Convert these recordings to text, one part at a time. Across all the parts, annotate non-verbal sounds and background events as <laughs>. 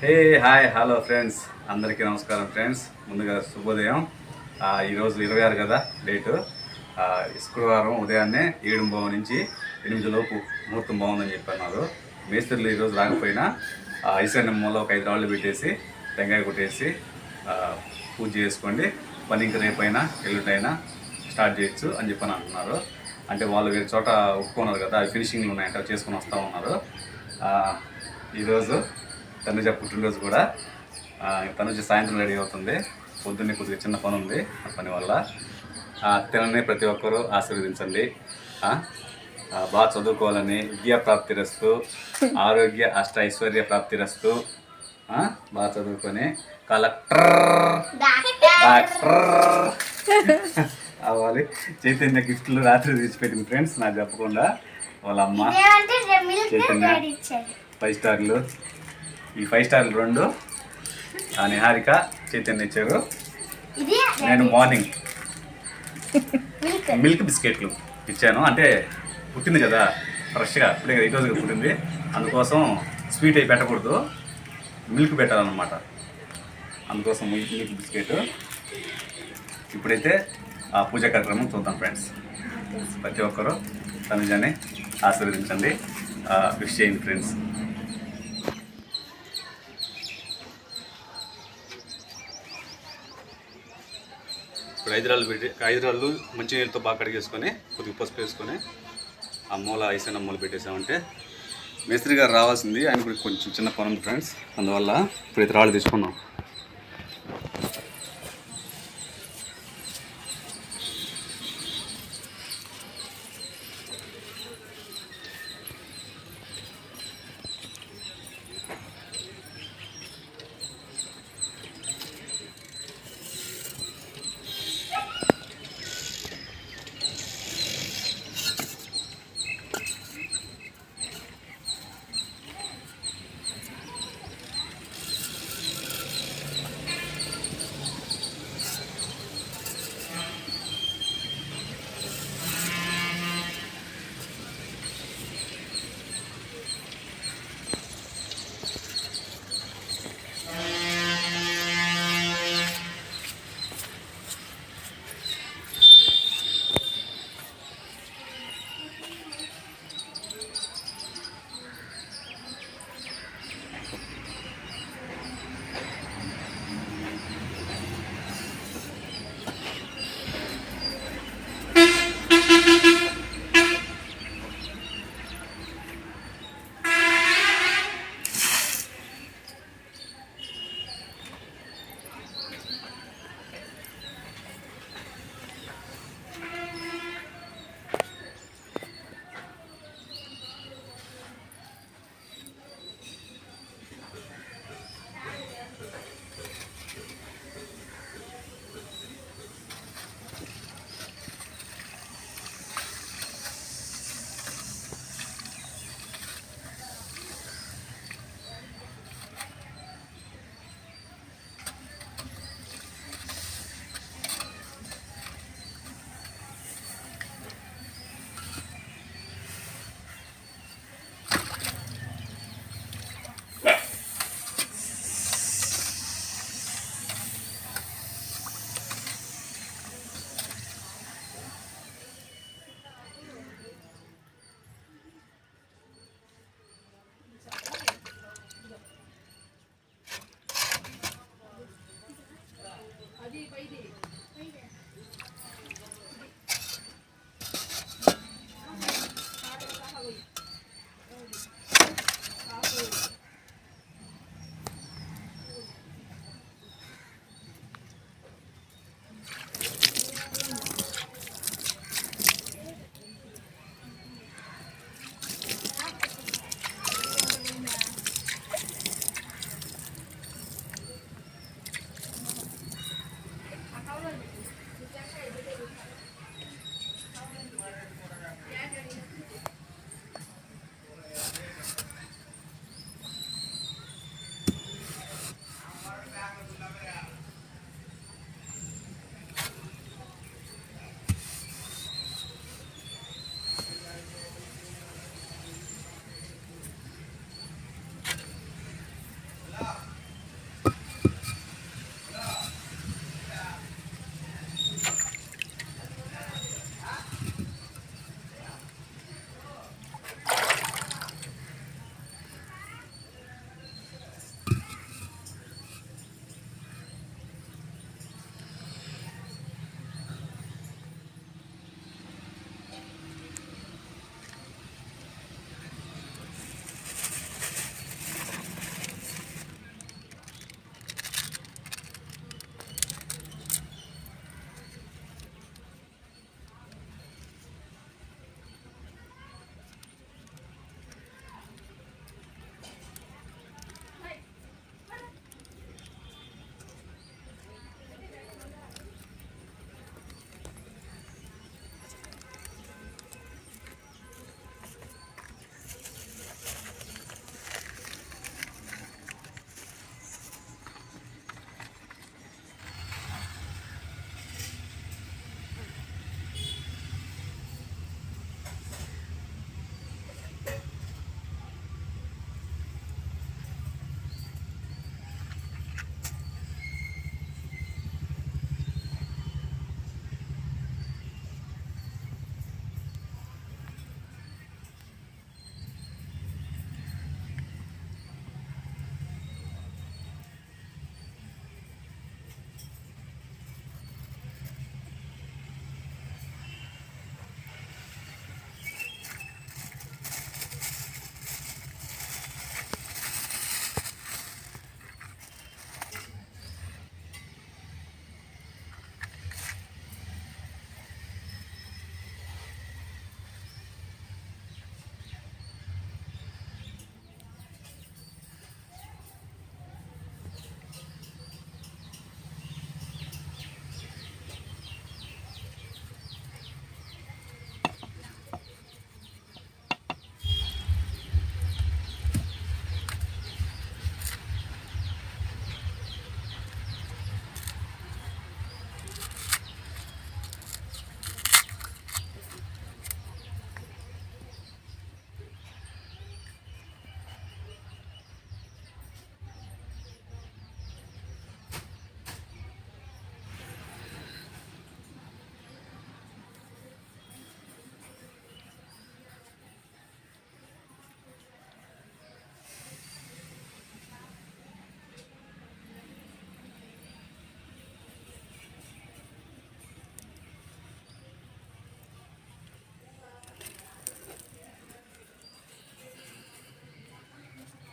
Hey hi hello friends అందరికీ నమస్కారం friends ముందుగా శుభోదయం. ఈరోజు ఇరవై ఆరు కదా డేటు. శుక్రవారం ఉదయాన్నే ఏడు బావు నుంచి ఎనిమిది లోపు ముహూర్తం బాగుందని చెప్పన్నారు మేస్త్రులు ఈరోజు రాకపోయినా ఆ, ఈశాన్య మూల ఒక ఐదు రాళ్ళు పెట్టేసి టెంకాయ కొట్టేసి పూజ చేసుకోండి. పని ఇంకా రేపైనా ఎల్లుండైనా స్టార్ట్ చేయొచ్చు అని చెప్పని అంటున్నారు అంటే వాళ్ళు వేరే చోట ఒప్పుకున్నారు కదా అవి ఫినిషింగ్లు ఉన్నాయంట చేసుకుని చేసుకొని వస్తూ ఉన్నారు. ఈరోజు తనుజ పుట్టినరోజు కూడా తనుజ సాయంత్రం రెడీ అవుతుంది. పొద్దున్నే కొద్దిగా చిన్న పని ఉంది ఆ పని వల్ల. ఆ, తినని ప్రతి ఒక్కరూ ఆశీర్వదించండి. బాగా చదువుకోవాలని విద్యా ప్రాప్తి రస్తు ఆరోగ్య అష్ట ఐశ్వర్య ప్రాప్తి రస్తు బాగా చదువుకొని కలెక్టర్ డాక్టర్ అవ్వాలి. చైతన్య గిఫ్ట్లు రాత్రి తెచ్చిపెట్టింది ఫ్రెండ్స్ నాకు చెప్పకుండా వాళ్ళ అమ్మ చైతన్య ఫైవ్ స్టార్లు. ఈ ఫైవ్ స్టార్లు రెండు. ఆ నిహారిక చైతన్య ఇచ్చారు. నేను మార్నింగ్ మిల్క్ బిస్కెట్లు ఇచ్చాను. అంటే పుట్టింది కదా ఫ్రెష్గా ఇప్పుడే కదా ఈరోజు పుట్టింది. అందుకోసం స్వీట్ అయి పెట్టకూడదు. మిల్క్ పెట్టాలన్నమాట. అందుకోసం మిల్క్ బిస్కెట్ ఇప్పుడైతే ఆ పూజ కార్యక్రమం చూద్దాం ఫ్రెండ్స్ ప్రతి ఒక్కరూ తనుజాని ఆశీర్వదించండి. విష్ చేయండి ఫ్రెండ్స్ ఇప్పుడు ఐదురాళ్ళు పెట్టి ఐదురాళ్ళు మంచినీళ్ళతో బాగా కడిగేసుకొని కొద్దిగా పసుపు వేసుకొని ఆ మూల ఐసైన మూల పెట్టేసామంటే మేస్త్రి గారు రావాల్సింది. ఆయన కూడా కొంచెం చిన్న పని ఉంది ఫ్రెండ్స్. అందువల్ల ఇప్పుడు ఇతర రాళ్ళు తీసుకున్నాం.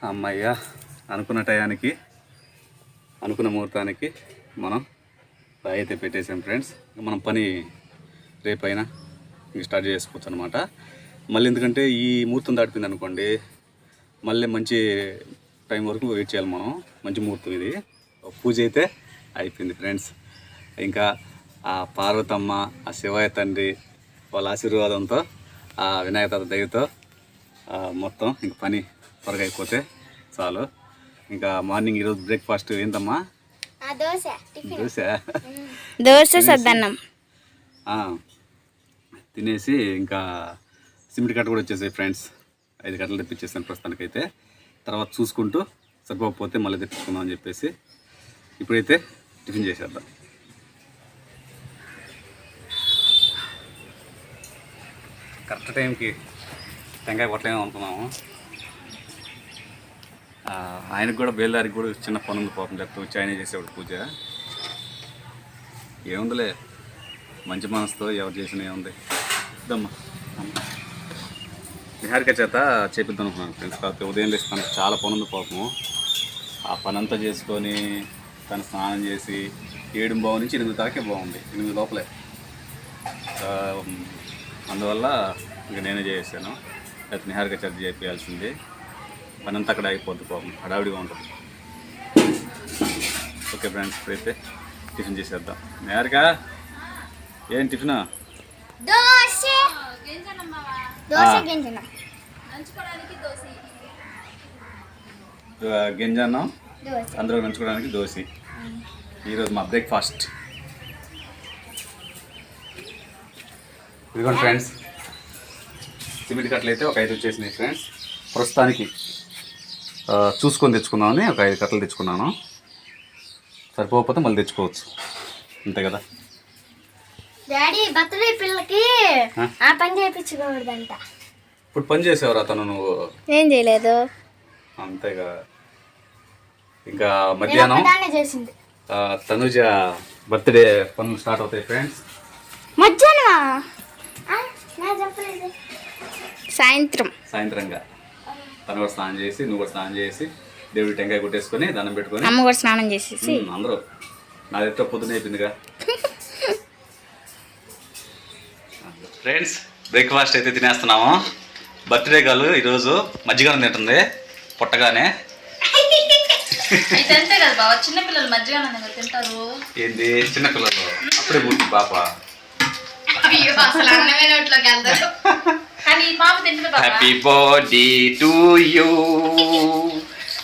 అమ్మయ్య అనుకున్న టయానికి అనుకున్న ముహూర్తానికి మనం రాయి అయితే పెట్టేసాం ఫ్రెండ్స్. మనం పని రేపైనా స్టార్ట్ చేసుకోవచ్చు అనమాట మళ్ళీ ఎందుకంటే ఈ ముహూర్తం దాటిపోయింది అనుకోండి మళ్ళీ మంచి టైం వరకు వెయిట్ చేయాలి మనం. మంచి ముహూర్తం ఇది. పూజ అయితే అయిపోయింది ఫ్రెండ్స్. ఇంకా ఆ పార్వతమ్మ ఆ శివయ్య తండ్రి వాళ్ళ ఆశీర్వాదంతో ఆ వినాయక తాత దయతో మొత్తం ఇంక పని త్వరగా అయిపోతే చాలు. ఇంకా మార్నింగ్ ఈరోజు బ్రేక్ఫాస్ట్ ఏంటమ్మా ఆ దోశ టిఫిన్. దోశ. దోశ సద్దన్నం. ఆ, తినేసి ఇంకా సిమెంట్ కట్ట కూడా వచ్చేసాయి ఫ్రెండ్స్. ఐదు కట్టలు తెప్పించేసాను ప్రస్తుతానికైతే. తర్వాత చూసుకుంటూ సరిపోకపోతే మళ్ళీ తెప్పించుకుందాం అని చెప్పేసి ఇప్పుడైతే టిఫిన్ చేసేద్దాం. కరెక్ట్ టైంకి టెంకాయ కొట్టలేము అనుకున్నాము. ఆయనకు కూడా బేల్దారికి కూడా చిన్న పని ఉంది పాపం లేకపోతే వచ్చి చేసేవాడు పూజ. ఏముందిలే మంచి మనసుతో ఎవరు చేసిన ఏముంది. ఇద్దమ్మా. నిహారిక చేత చేపిద్దాం అనుకున్నాను ఫ్రెండ్స్ కాకపోతే ఉదయం లేచి తనకు చాలా పని ఉంది పాపము ఆ పని అంతా చేసుకొని తను స్నానం చేసి ఏడు బావు నుంచి ఎనిమిది దాకే బాగుంది ఎనిమిది లోపలే. అందువల్ల ఇక నేనే చేసాను లేకపోతే నిహారిక చేత చేపించాల్సింది పని అంతా అక్కడ అయిపోద్ది పాపం. హడావిడిగా ఉంటుంది. ఓకే ఫ్రెండ్స్ ఇప్పుడైతే టిఫిన్ చేసేద్దాం. నిహారిక ఏం టిఫిన్? దోశ. దోశ ఆ. గింజన. గింజన్నం దోశ. అందులో నంచుకోవడానికి దోశ. ఈరోజు మా బ్రేక్ఫాస్ట్. ఇదిగోండి ఫ్రెండ్స్. సిమెంట్ కట్టలు అయితే ఒక ఐదు వచ్చేసినాయి ఫ్రెండ్స్. ప్రస్తుతానికి చూసుకొని తెచ్చుకుందామని ఒక ఐదు కట్టలు తెచ్చుకున్నాను. సరిపోకపోతే మళ్ళీ తెచ్చుకోవచ్చు. అంతే కదా? డాడీ బర్త్డే పిల్లకి ఆ? పని చేయించుకోకూడదంట. ఇప్పుడు పని చేసేవారు అతను నువ్వు? ఏం చేయలేదు. అంతేగా. ఇంకా మధ్యాహ్నం? చేసింది. తనుజ బర్త్డే పనులు స్టార్ట్ అవుతాయి ఫ్రెండ్స్. మధ్యాహ్నమా? ఆ, నా చెప్పలేదు సాయంత్రం. సాయంత్రంగా. తను కూడా స్నానం చేసి నువ్వు కూడా స్నానం చేసి దేవుడి టెంకాయ కొట్టేసుకొని దండం పెట్టుకొని అమ్మ కూడా స్నానం చేసేసి. ఉమ్, అందరూ. నాది ఎట్టో పొద్దున అయిపోయిందిగా. ఫ్రెండ్స్ బ్రేక్ఫాస్ట్ అయితే తినేస్తున్నాము. బర్త్డే గర్ల్ ఈరోజు మజ్జిగనం తింటుంది. పుట్టగానే. ఇదంతే కదా బావ చిన్నపిల్లలు మధ్యగా తింటారు. ఏంది? చిన్నపిల్లలు అప్పుడే పూర్తి పాప. అయ్యో అసలు అన్నమే నోట్లోకి వెళ్తారు. కానీ ఈ పాప తింటుంది బాబా happy birthday to you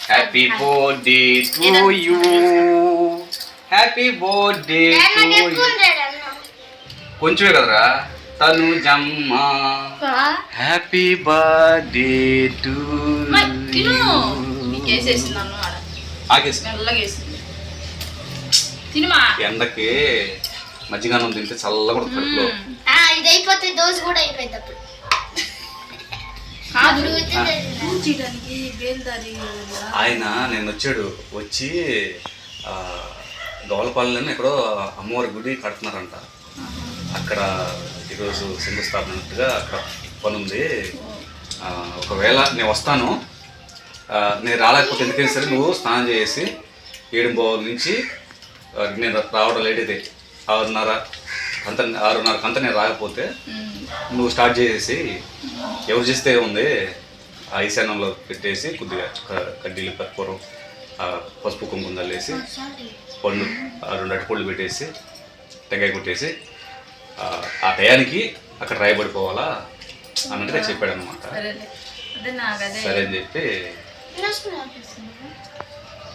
happy birthday to you happy birthday to you కొంచెమే కదరా. తను జమ్మ. హ్యాపీ బర్త్డే టు ఎండకి మజ్జిగన్నం తింటే చల్లగా కడుపులో. ఆ, ఇది అయిపోతే దోశ కూడా అయిపోయింది అప్పుడు. ఆయన నేను వచ్చాడు. వచ్చి ఆ, దోలపాలెం ఎక్కడో అమ్మవారి గుడి కడుతున్నారంట. అక్కడ ఈరోజు శంకుస్థాపన అన్నట్టుగా అక్కడ పని ఉంది. ఒకవేళ నేను వస్తాను నేను రాలేకపోతే ఎందుకైనా సరే నువ్వు స్నానం చేసి ఏడు బావుల నుంచి నేను రావడం లేట్ అయితే. ఆరున్నర అంత ఆరున్నర అంత నేను రాకపోతే నువ్వు స్టార్ట్ చేసేసి ఎవరు చేస్తే ఉంది ఆ ఈశాన్యంలో పెట్టేసి కొద్దిగా క- కడ్డీలు కర్పూరం పసుపు కుంకుమ చల్లేసి పండు ఆ రెండు అరటిపళ్ళు పెట్టేసి టెంకాయ కొట్టేసి ఆ, ఆ టయానికి అక్కడ రాయబడిపోవాలా అన్నట్టుగా చెప్పాడు అనమాట సరే అని చెప్పి.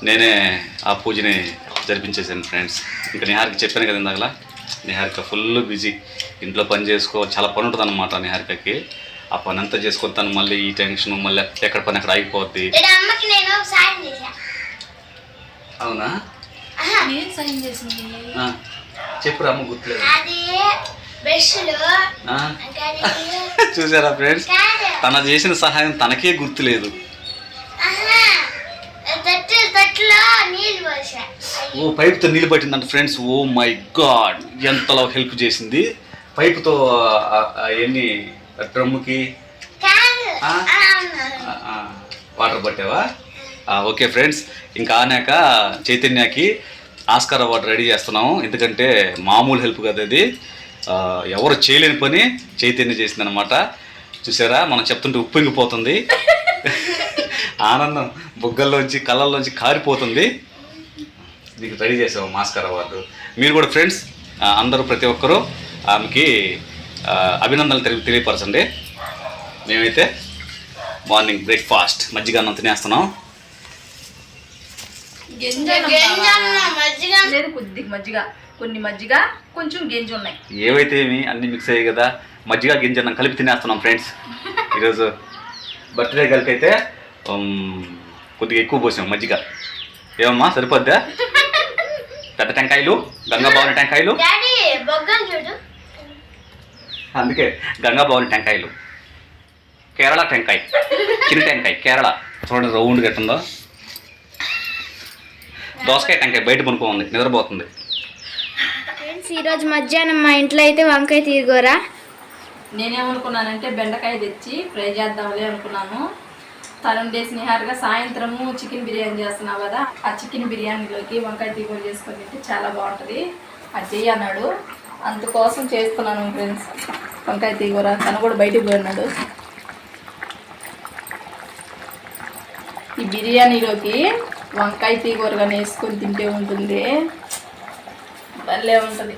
నేనే ఆ పూజని జరిపించేసాను ఫ్రెండ్స్. ఇంకా నిహారిక చెప్పాను కదా ఇందాకలా. నిహారిక ఫుల్ బిజీ ఇంట్లో పని చేసుకో చాలా పని ఉంటుంది అనమాట నిహారికకి. ఆ పని అంతా చేసుకొని తను మళ్ళీ ఈ టెన్షన్ మళ్ళీ ఎక్కడ పని అక్కడ ఆగిపోద్ది. ఈడ అమ్మకి నేను సాయం చేశా. అవునా? చెప్పురా అమ్మ గుర్తులేదు. అది బ్రష్లు. ఆ, ఇంకా అది <laughs> చూసారా ఫ్రెండ్స్? తన చేసిన సహాయం తనకే గుర్తులేదు ఆహా, తట్టు తట్టులో నీళ్ళు పోసా ఓ పైపుతో నీళ్ళు పట్టిందంట ఫ్రెండ్స్. Oh my God. ఎంతలో హెల్ప్ చేసింది. పైపుతో ఎన్ని డ్రమ్ముకి? వాటర్ పట్టావా? Okay friends. ఇంకా ఆనాక చైతన్యకి ఆస్కార్ అవార్డు రెడీ చేస్తున్నాము. ఎందుకంటే మామూలు హెల్ప్ కదా ఇది. ఎవరు చేయలేని పని చైతన్య చేసిందనమాట చూసారా? మనం చెప్తుంటే ఉప్పింగిపోతుంది. <laughs> ఆనందం బుగ్గల్లోంచి కళ్ళల్లోంచి కారిపోతుంది. నీకు రెడీ చేసాము మాస్కర్ అవార్డు. మీరు కూడా ఫ్రెండ్స్ అందరూ ప్రతి ఒక్కరూ ఆమెకి అభినందనలు తెలియ తెలియపరచండి. మేమైతే మార్నింగ్ బ్రేక్ఫాస్ట్ మజ్జిగ అన్నం తినేస్తున్నాం లేదు కొద్ది మజ్జిగ. కొన్ని మజ్జిగ కొంచెం గింజ ఉన్నాయి. ఏవైతే ఏమి అన్ని మిక్స్ అయ్యాయి కదా మజ్జిగ గింజన్నం కలిపి తినేస్తున్నాం ఫ్రెండ్స్ ఈరోజు బర్త్డే కలిపి అయితే కొద్దిగా ఎక్కువ పోసాం మజ్జిగ. ఏమమ్మా సరిపోద్దా? పెద్ద టెంకాయలు గంగా భవని టెంకాయలు. అందుకే గంగా భవని టెంకాయలు. కేరళ టెంకాయ చిన్న టెంకాయ కేరళ. చూడండి రౌండ్ గట్టుందో దోసకాయ టెంకాయ బయట పనుకోంది నిద్రపోతుంది. ఫ్రెండ్స్ ఈరోజు మధ్యాహ్నం మా ఇంట్లో అయితే వంకాయ తీరుగోరా నేనేమనుకున్నానంటే బెండకాయ తెచ్చి ఫ్రై చేద్దాంలే అనుకున్నాను. తరుణ్ స్నేహారుగా సాయంత్రము చికెన్ బిర్యానీ చేస్తున్నావు కదా ఆ చికెన్ బిర్యానీలోకి వంకాయ తీగూర చేసుకొని తింటే చాలా బాగుంటుంది. అది చెయ్యి అన్నాడు. అందుకోసం చేస్తున్నాను ఫ్రెండ్స్. వంకాయ తీగూర తను కూడా బయటికి పోయినాడు. ఈ బిర్యానీలోకి వంకాయ తీగూరగా వేసుకొని తింటే ఉంటుంది. భలే ఉంటుంది.